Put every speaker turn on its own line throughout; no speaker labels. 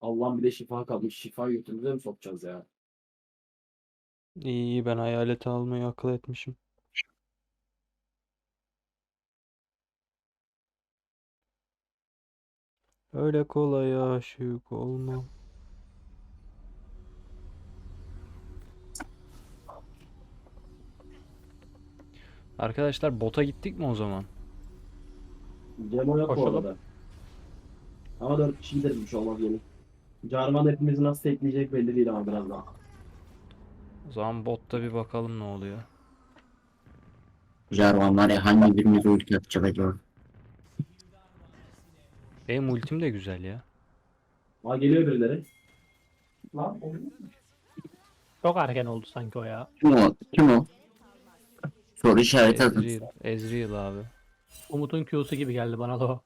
Allah'ım bir de şifa kalmış. Şifa götümüze mi sokacağız ya?
İyi ben hayaleti almayı akıl etmişim. Öyle kolay aşık olmam. Arkadaşlar bota gittik mi o zaman?
Cemo yok bu
Koşalım.
arada. Ama dört kişi gideriz olmaz yeni. Jarvan hepimizi nasıl tekleyecek belli değil ama biraz daha.
O zaman botta bir bakalım ne oluyor.
Jarvan var ya hangi birimiz ulti atacak acaba?
Benim ultim de güzel ya.
Aa geliyor birileri. Lan
Çok erken oldu sanki o ya.
Kim o? Kim o? Soru işareti atın.
Ezreal, Ezreal abi.
Umut'un Q'su gibi geldi bana da o.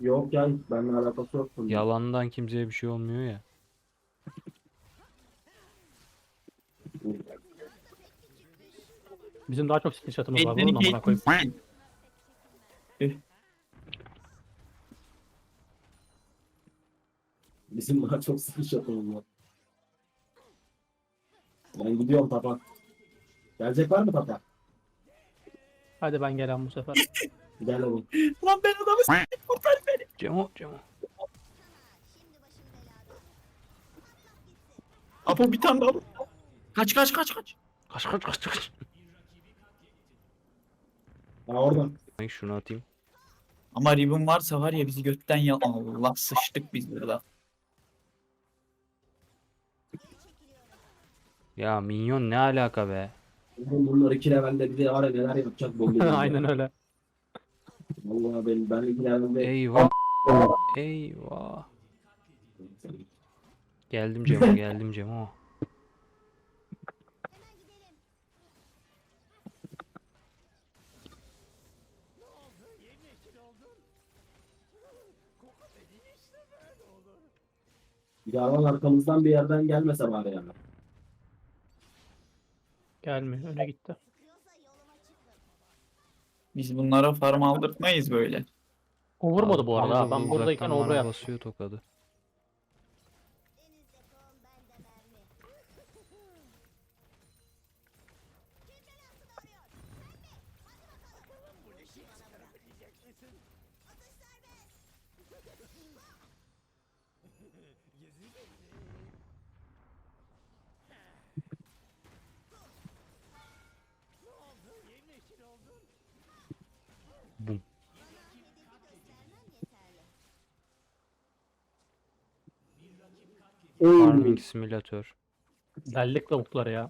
Yok ya benimle alakası yok. bunun.
Yalandan kimseye bir şey olmuyor ya.
Bizim daha çok skill shot'ımız var. Vurun amına koyayım.
Bizim daha çok sıkı şatımız var. Ben gidiyorum tapa. Gelecek var mı tapa?
Hadi ben gelen bu sefer.
Gel oğlum.
Lan ben adamı
Cemo, Cemo.
Apo bir tane daha. Kaç kaç kaç kaç.
Kaç kaç kaç kaç.
Ha oradan.
Ay şunu atayım.
Ama Ribbon varsa var ya bizi götten ya Allah sıçtık biz burada.
Ya minyon ne alaka be?
Oğlum bunlar iki levelde bir de ara neler yapacak bu gece.
Aynen öyle.
Vallahi ben, ben levelde
Eyvah. Eyvah. Geldim Cemo, geldim Cemo.
Yarvan arkamızdan bir yerden gelmese bari yani.
Gelmiyor. Öne gitti.
Biz bunlara farm aldırtmayız böyle.
O vurmadı bu arada. ha. Ben buradayken o buraya.
basıyor tokadı. Farming simülatör.
Dellik lavukları ya.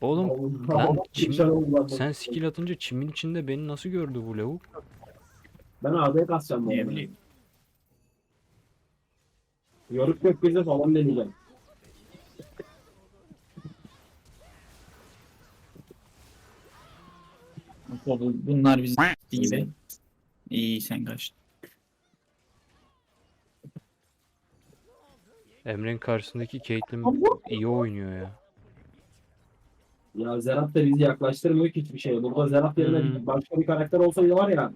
Oğlum lan çim-
oldular.
sen skill atınca çimin içinde beni nasıl gördü bu lavuk?
Ben AD'ye kasacağım
Ne bileyim.
Yoruk gökyüzü falan deneyeceğim.
Bunlar bizi s**ti gibi. İyi sen kaçtın.
Emre'nin karşısındaki Caitlyn iyi oynuyor ya.
Ya Zerat da bizi yaklaştırmıyor ki hiçbir şeye. Burada Zerat yerine
Hmm.
başka bir karakter olsaydı var ya.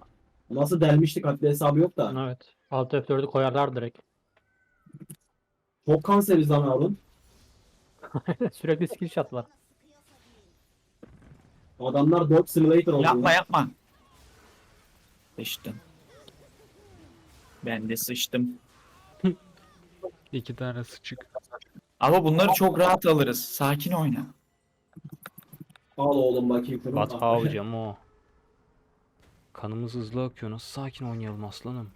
Nasıl delmiştik haddi hesabı yok da.
Evet. Alt F4'ü koyarlar direkt.
Çok kanseriz lan oğlum.
Sürekli skill shot var.
Adamlar Dog Simulator oldu.
Yapma yapma. Sıçtın. Ben de sıçtım.
İki tane sıçık.
Ama bunları çok rahat alırız. Sakin oyna.
Al oğlum bakayım şunu.
But how Cemo? Kanımız hızlı akıyor. Nasıl sakin oynayalım aslanım?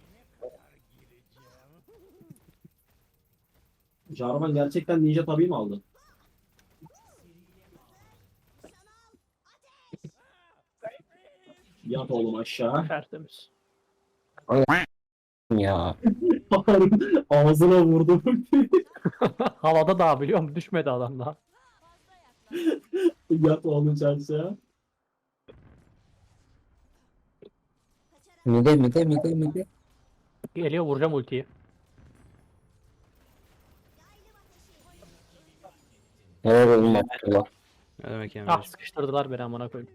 Jarvan gerçekten ninja tabii mi aldı? Yat oğlum aşağı.
Tertemiz.
Ya.
Ağzına vurdum.
Havada daha biliyor musun? Düşmedi adam daha.
Yat oğlum aşağı.
Mide mide mide mide.
Geliyor vuracağım ultiyi.
Helal oğlum Abdullah.
Ne demek Emre?
Ah sıkıştırdılar beni amına koyayım.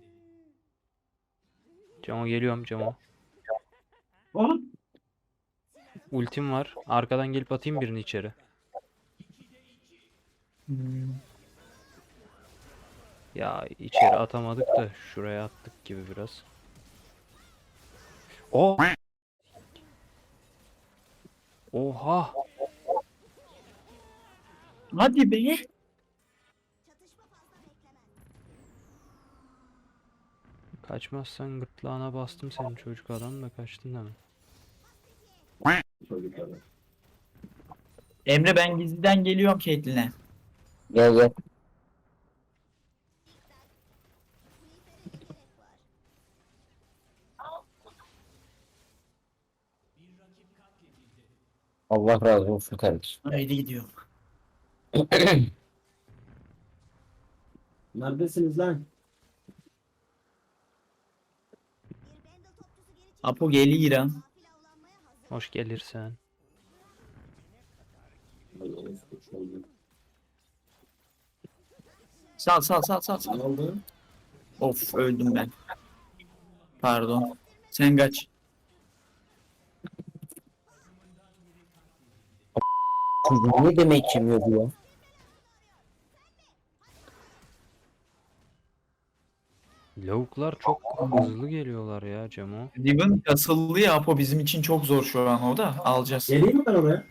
Cemo geliyorum Cemo.
Oğlum.
Ultim var. Arkadan gelip atayım birini içeri.
Hmm.
Ya içeri atamadık da şuraya attık gibi biraz. O. Oha.
Hadi be.
Kaçmazsan gırtlağına bastım senin çocuk adam da kaçtın hemen.
Emre ben gizliden geliyorum Caitlyn'e.
Gel gel. Allah razı olsun kardeşim.
Haydi gidiyorum.
Neredesiniz lan?
Apo geliyor.
Hoş gelirsen.
Sal sal sal sal sal.
oldu?
Of öldüm ben. Pardon. Sen kaç.
Çocuğu ne demek yemiyor bu ya?
Lavuklar çok hızlı geliyorlar ya Cemo.
Riven kasıldı ya Apo bizim için çok zor şu an o da alacağız.
Geleyim mi ben oraya?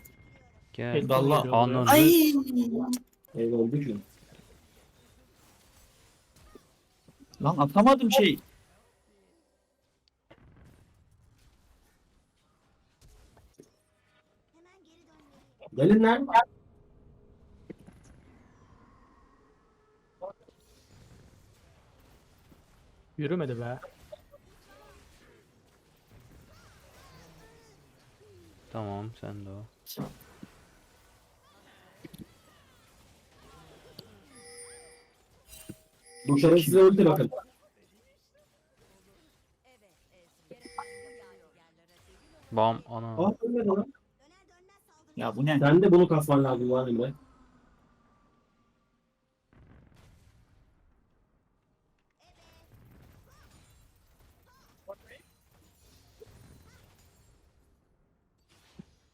Gel.
Vallahi-
Ananı.
Ay.
Ev oldu ki.
Lan atamadım şey.
Gelin lan.
Yürümedi be.
Tamam sen de o.
Bu şerefsize ulti bakın.
Bam ana.
Aa ölmedi lan.
Ya bu ne?
Sen de bunu kasman lazım lan Emre.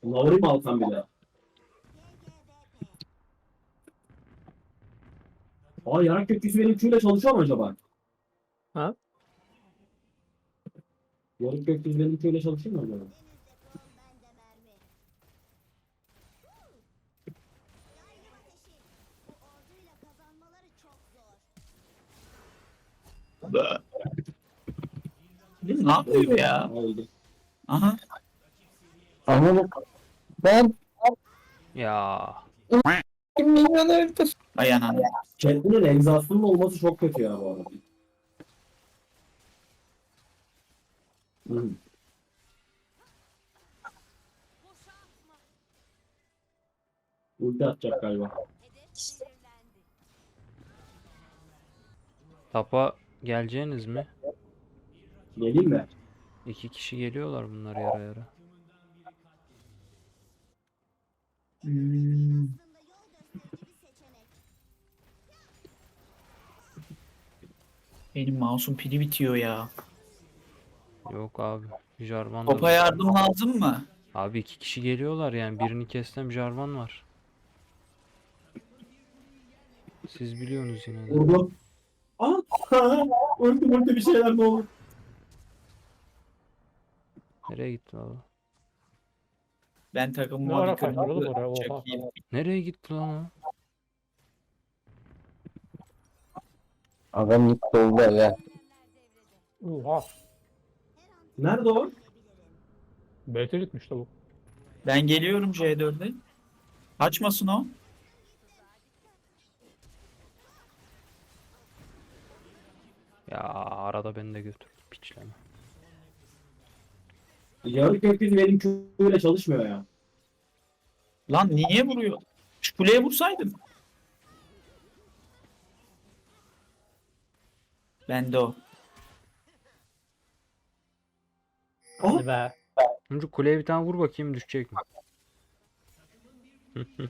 Lavri mi alsam bile? Aa yarak gökyüzü benim Q'yle çalışıyor mu acaba?
Ha?
Yarık gökyüzü benim Q'yle çalışıyor mu acaba?
Ne yapıyor ya?
Oldu.
Aha.
Anladım. Ben
Ya.
Milyon öldüm.
Ay anam.
Chat'inin egzastının olması çok kötü ya bu arada. Hı. Ulti atacak galiba.
Tapa geleceğiniz mi?
Geleyim mi?
İki kişi geliyorlar bunlar yara yara.
Hmm. Benim mouse'un pili bitiyor ya.
Yok abi. Jarvan da
Topa yardım lazım mı?
Abi iki kişi geliyorlar yani birini kestem Jarvan var. Siz biliyorsunuz yine de.
Vurdum. Aa! Ulti ulti bir şeyler ne olur.
Nereye gitti abi?
Ben
Ne
takımıma
ara
bir kırmızı
kaçırdı oraya oha.
çekeyim.
Nereye gitti lan o?
Adam gitti oldu ya.
Oha.
Nerede o?
BT gitmiş bu.
Ben geliyorum C4'e. Açmasın o.
Ya arada beni de götürdü piçleme.
Yarık gökyüzü benim Q'yle çalışmıyor ya.
Lan niye vuruyor? Şu kuleye vursaydın. Ben de o.
Hadi be.
Önce kuleye bir tane vur bakayım düşecek mi?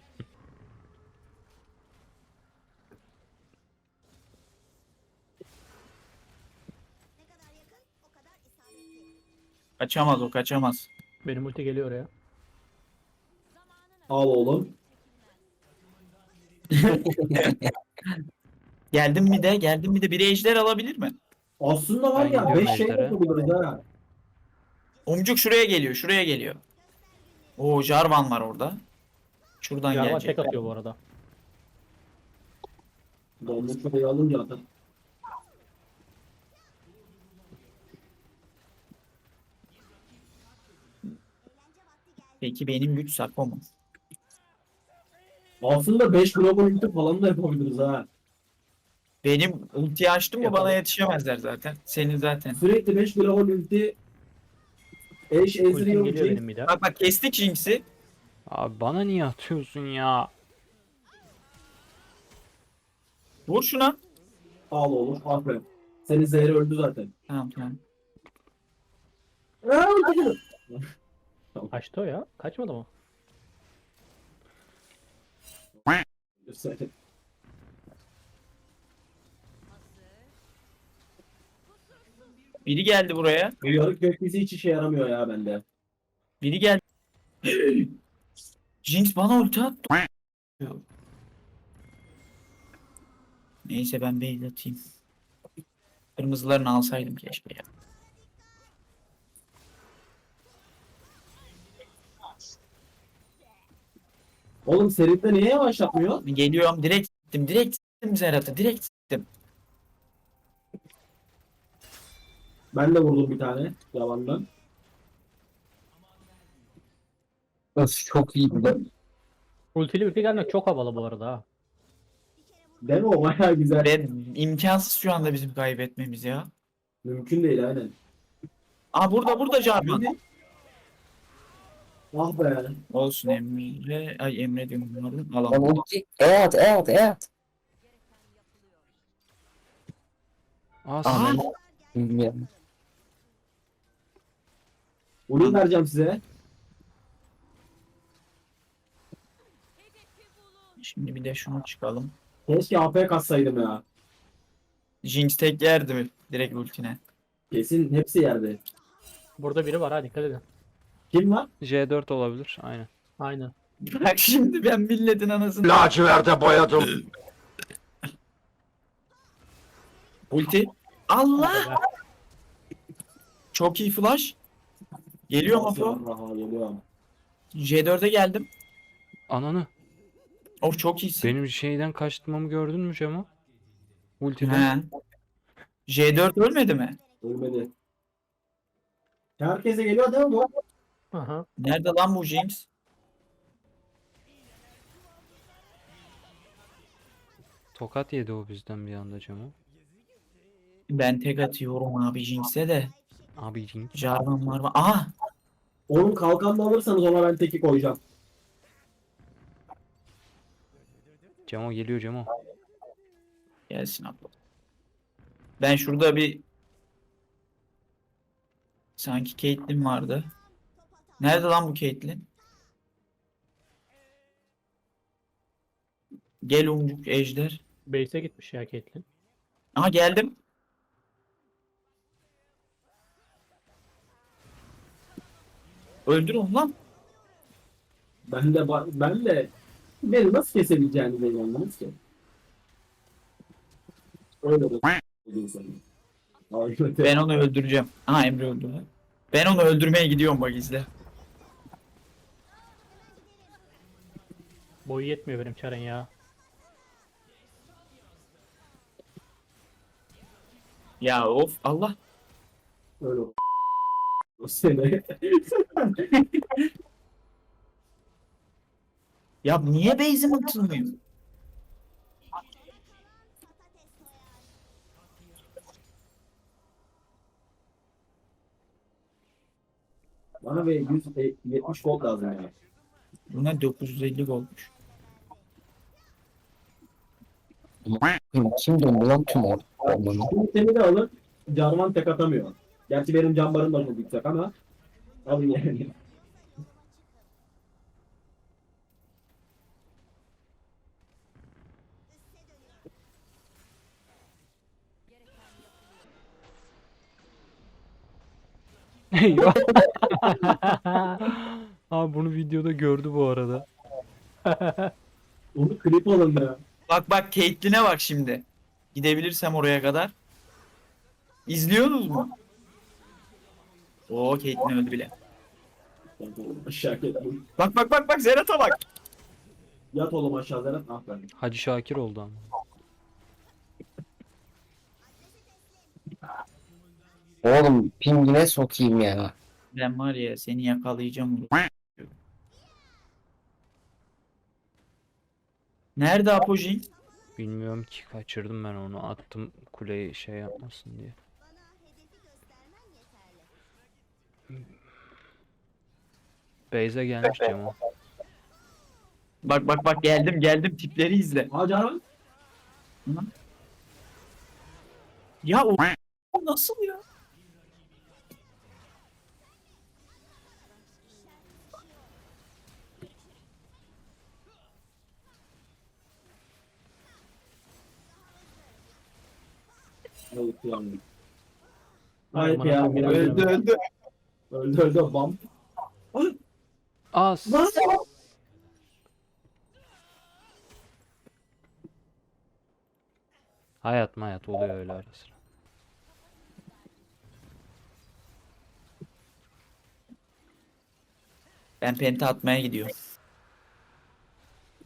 Kaçamaz o kaçamaz.
Benim ulti geliyor ya.
Al oğlum.
Geldim mi de geldim mi de biri ejder alabilir mi?
Aslında var
Ben
ya
gidiyorum
5 şey
ejderha.
yapabiliriz ha.
Omcuk şuraya geliyor şuraya geliyor. Oo Jarvan var orada. Şuradan
Jarvan
gelecek.
tek atıyor bu arada.
Donmuş şurayı alınca zaten.
Peki benim güç Sako mu?
Aslında 5 global ulti falan da yapabiliriz ha.
Benim ultiyi açtım mı bana yetişemezler zaten. Senin zaten.
Sürekli 5 global ulti Eş
Ultim
Ezreal
geliyor
ulti.
benim bir de.
Bak bak kestik Jinx'i.
Abi bana niye atıyorsun ya?
Vur şuna.
Al oğlum aferin. Senin zehri öldü zaten.
Tamam tamam.
Aa, ulti geliyor.
Kaçtı o ya. Kaçmadı mı?
Biri geldi buraya.
Bu yarık gökyüzü hiç işe yaramıyor ya bende.
Biri geldi. Jinx bana ulti attı. Neyse ben base atayım. Kırmızılarını alsaydım keşke ya.
Oğlum Serif'te niye yavaşlatmıyor?
Geliyorum direkt gittim. Direkt gittim Zerat'ı. Direkt gittim.
Ben de vurdum bir tane yalandan.
Öf çok iyi bu da.
Ultili birlikte gelmek çok havalı bu arada ha.
Değil mi o bayağı güzel.
Ve imkansız şu anda bizim kaybetmemiz ya.
Mümkün değil aynen.
Aa burada burada Jarvan.
Ah be.
Olsun Emre. Ay Emre diyorum. pardon.
Lan
Alalım.
ulti. E at e at e at.
Aa,
Bilmiyorum.
Ulti vereceğim size.
Şimdi bir de şunu çıkalım.
Keşke AP katsaydım ya.
Jinx tek yerdi mi? Direkt ultine.
Kesin hepsi yerde.
Burada biri var ha dikkat edin.
Kim var?
J4 olabilir. Aynen.
Aynen.
Bak şimdi ben milletin anasını.
Laciverte boyadım.
Ulti. Allah! Çok iyi flash. Geliyor mu?
Aha geliyor.
J4'e geldim.
Ananı.
Of çok iyisin.
Benim şeyden kaçtığımı gördün mü Cemo? Ultiden.
He. J4 ölmedi mi?
Ölmedi. Herkese geliyor değil mi bu?
Aha.
Nerede lan bu James?
Tokat yedi o bizden bir anda Cemo.
Ben tek atıyorum abi Jinx'e de.
Abi Jinx.
Jarvan var. Aha!
Onun kalkanını alırsanız ona ben teki koyacağım.
Cemo geliyor Cemo.
Gelsin abla. Ben şurada bir sanki Caitlyn vardı. Nerede lan bu Caitlyn? Gel umcuk ejder.
Base'e gitmiş ya Caitlyn.
Aha geldim. Öldür onu lan.
Ben de ben de beni nasıl kesebileceğini de inanmaz ki. Öyle de.
Ben onu öldüreceğim. Aha Emre öldürdü. Ben onu öldürmeye gidiyorum bak izle.
Boyu yetmiyor benim Çaren ya.
Ya of Allah.
Öyle o. O sene.
Ya niye base'im atılmıyor?
Bana ve 170 gold lazım yani.
Buna 950 olmuş.
Kim döndü lan tüm or- ormanı?
Bu itemi de alın. Jarvan tek atamıyor. Gerçi benim can barım da çok yüksek ama alın yani.
Eyvah. Abi bunu videoda gördü bu arada.
Onu klip alın ya.
Bak bak Caitlyn'e bak şimdi. Gidebilirsem oraya kadar. İzliyorsunuz mu? Oo Caitlyn öldü bile.
Yat oğlum aşağı.
Bak bak bak bak Zerat'a bak.
Yat oğlum aşağı Zerat. Ah ben.
Hacı Şakir oldu ama.
Oğlum pingine sokayım ya.
Ben var ya seni yakalayacağım. Nerede Apojin?
Bilmiyorum ki kaçırdım ben onu attım kuleyi şey yapmasın diye. Beyze gelmiş Cemo.
Bak bak bak geldim geldim tipleri izle.
Aa Jarvan.
Ya o nasıl ya?
Hayır
Aman
ya.
Öldü öldü.
Öldü öldü. Bam.
As. Hayat hayat oluyor öyle ara sıra.
Ben penta atmaya gidiyorum.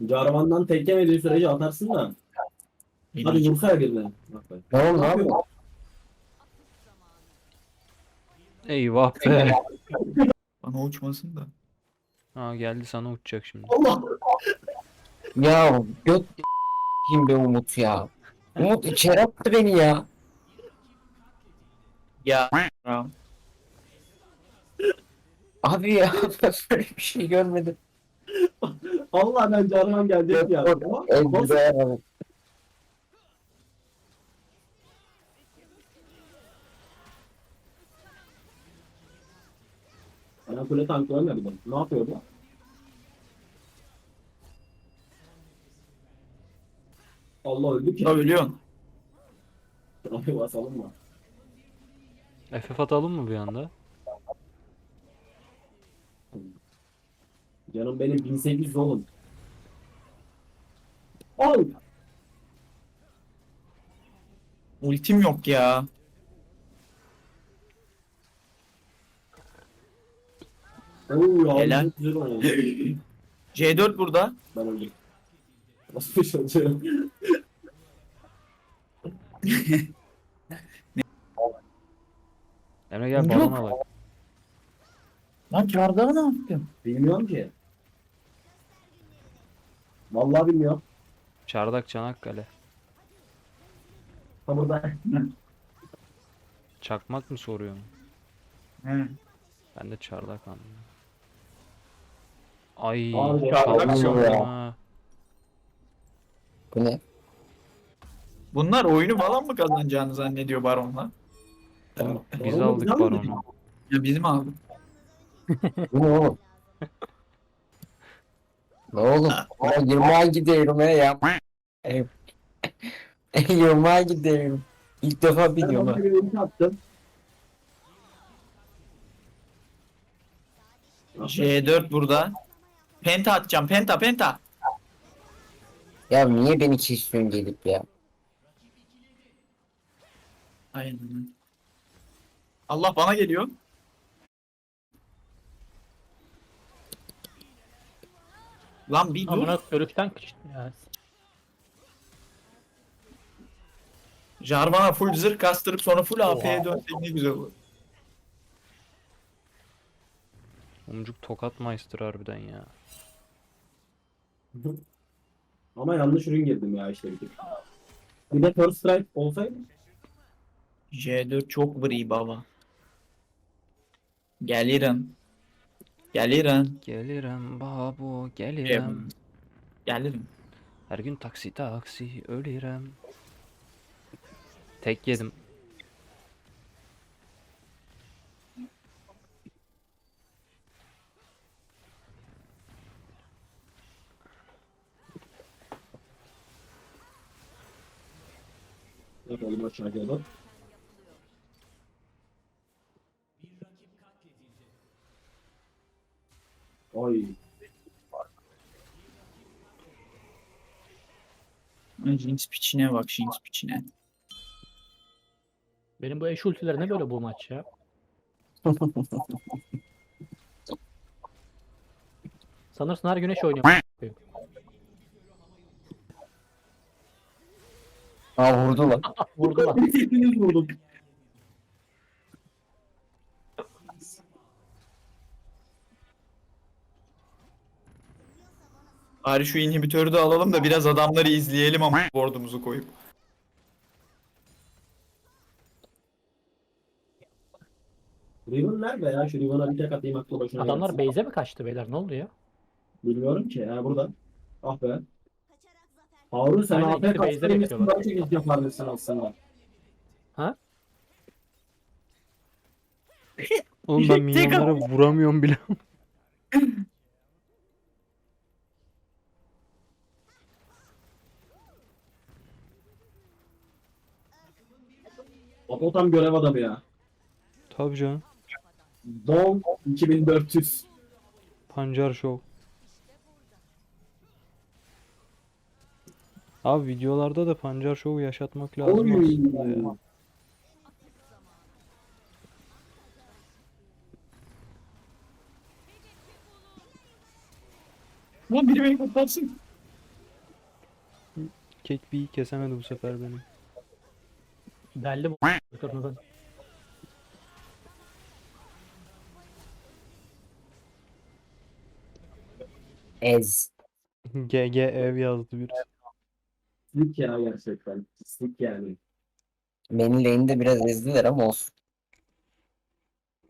Jarvan'dan tek yemediği sürece atarsın da. Hadi vursaya birine. Bak bak.
Ne oldu abi?
Eyvah be.
Bana uçmasın da.
Ha geldi sana uçacak şimdi.
Allah.
Ya göt kim be Umut ya. Umut içeri attı beni ya.
Ya.
Abi ya ben böyle bir şey görmedim.
Allah ben Jarvan gelecek ya.
Yok,
Ama-. Ben kule tanklayamıyordum. Ne yapıyordu? Allah öldü ki.
Ya ölüyorsun.
Abi basalım mı?
FF atalım mı bir anda?
Canım benim 1800 oğlum. Al.
Ultim yok ya.
Oo ya.
Helal.
Güzel oldu.
C4 burada.
Ben öldüm. Nasıl bir şey oluyor?
Emre gel
Yok.
balon alak.
Lan Çağrı'da ne yaptın?
Bilmiyorum ki. Vallahi bilmiyorum.
Çardak Çanakkale.
Ha burada.
Çakmak mı soruyorsun?
He.
Ben de çardak anladım. Ay
Abi,
ya.
ha.
Bu ne?
Bunlar oyunu falan mı kazanacağını zannediyor Baron'la?
Oğlum, Biz
Oğlum,
aldık
güzel mi?
baronu.
Ya bizim aldık.
Bu ne oğlum? Ne oğlum? Ben yırmağa gidiyorum he ya. Ey- Yırmağa gidiyorum. İlk defa
Ben
biliyorum ha.
ona bir ulti attım.
C4 burada. Penta atacağım. Penta penta.
Ya niye beni kesiyorsun gelip ya?
Aynen. Allah bana geliyor. Lan bir dur.
Amına örükten kaçtı ya.
Jarvan'a full zırh kastırıp sonra full AP'ye dönsek ne güzel olur.
Umcuk tokat maestro harbiden ya.
Ama yanlış ürün girdim ya işte bir tık. Bir de first strike olsaydı.
J4 çok free baba. Gelirim. Gelirim.
Gelirim babu gelirim.
Gelirim. Gelirim.
Her gün taksi taksi ölürüm. Tek yedim.
Dur oğlum aç arkadan. Ay.
Jinx piçine bak Jinx piçine.
Benim bu eş ultileri ne böyle bu maç ya? Sanırsın her güneş oynuyor.
Aa vurdu lan.
Vurdu lan.
Hepiniz vurduk.
Bari şu inhibitörü de alalım da biraz adamları izleyelim ama board'umuzu koyup.
Riven nerede ya? Şu Riven'a bir tek atayım aklı başına
Adamlar
gelsin.
base'e mi kaçtı beyler? Ne oldu ya?
Bilmiyorum ki. Ha burada. Ah be. Harun sen
Aynen,
AP
ikisi base'de bekliyorlar.
Daha çok yapabilirsin aslında.
Oğlum ben
Tek
milyonlara vuramıyorum bile.
Apo tam görev adamı ya.
Tabii canım.
Don 2400.
Pancar Show. Abi videolarda da Pancar Show'u yaşatmak lazım
Oy.
aslında ya.
Lan biri beni kurtarsın.
Kek bir kesemedi bu sefer beni.
Deldi bu. Kırmızı.
Ez.
GG ev yazdı bir.
Pislik ya gerçekten. Pislik yani.
Beni lane'de biraz ezdiler ama olsun.